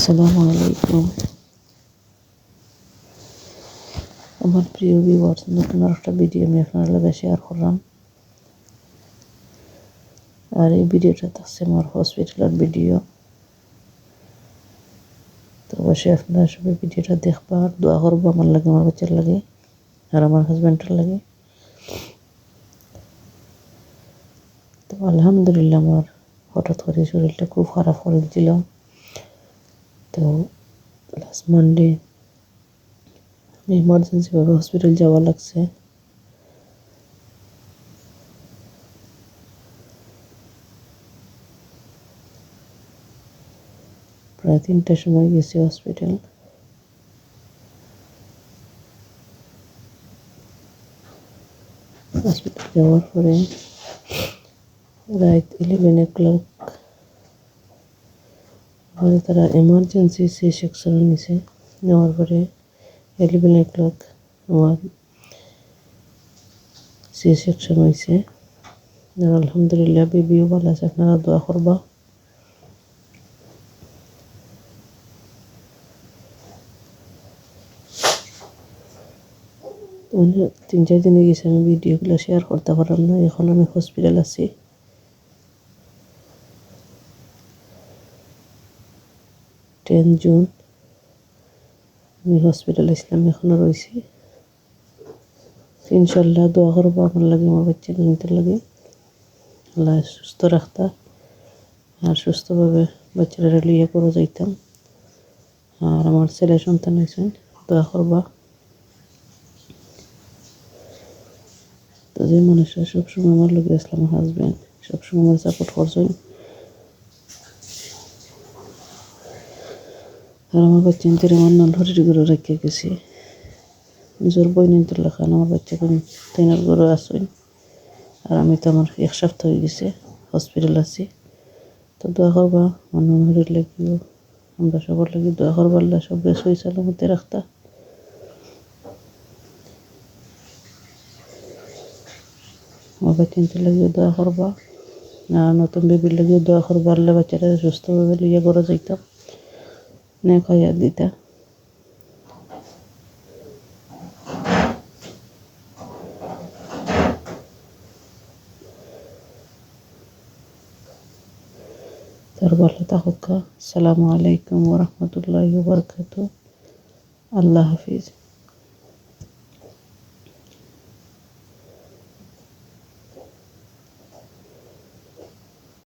আসসালামু আলাইকুম। আমার প্রিয় ভিউয়ার্স নতুন একটা ভিডিও আমি আপনার লগে শেয়ার করলাম। আর এই ভিডিওটা থাকছে আমার হসপিটালের ভিডিও তো অবশ্যই আপনারা সবাই ভিডিওটা দেখবা আর দোয়া করব আমার লাগে, আমার বাচ্চার লাগে, আর আমার হাজব্যান্ডের লাগে। তো আলহামদুলিল্লাহ, আমার হঠাৎ করে শরীরটা খুব খারাপ করে দিল। তো লাস্ট মানডে আমি ইমার্জেন্সিভাবে হসপিটাল যাওয়া লাগছে প্রায় তিনটার সময় গেছি হসপিটাল হসপিটাল যাওয়ার পরে রাত ইলেভেন ও ক্লক পরে তারা এমার্জেন্সি সি সেকশনে নিছে নেওয়ার পরে ইলেভেন ও ক্লক আমার সি সেকশন হয়েছে আলহামদুলিল্লাহ বেবিও ভালো আছে, আপনারা দোয়া করবা। তিন চার দিনে গেছে আমি ভিডিওগুলো শেয়ার করতে পারলাম না, এখন আমি হসপিটাল আছি। টেন জুন আমি হসপিটাল আসলাম এখনও রয়েছি। ইনশাল্লাহ দোয়া করব আমার লাগে, আমার বাচ্চা নিতে লাগে। আল্লাহ সুস্থ রাখতা। আর সুস্থভাবে বাচ্চারা লিয়ে করে যাইতাম। আর আমার ছেলে সন্তান হয়েছেন দোয়া করবা। তো যে মানুষরা সবসময় আমার লোক আসলাম হাজব্যান্ড সবসময় আমার সাপোর্ট করছেন। আর আমার বাচ্চা নিতে আমার নান হরির ঘরে রেখে গেছি। নিজের বই নিতে লেখান আমার বাচ্চাকে তাইনার ঘরে আসেন আর আমি তো আমার এক সপ্তাহ হয়ে গেছে হসপিটাল আছি। তো দোয়া করবা নান হরির লাগিও আমরা সবার লাগি দোয়া করবার সব বেশ হয়ে সালামতে রাখতা। আমার চিনতে লাগিয়ে দোয়া করবা আর নতুন বেবির লাগিয়ে দোয়া করবা, আল্লাহ বাচ্চারা সুস্থভাবে লিয়ে করে যাইতাম। নে খাইয়া দিতা তার ভালো থাকুক সালামু আলাইকুম ওরহমতুল্লাহ বরকাত আল্লাহ হাফিজ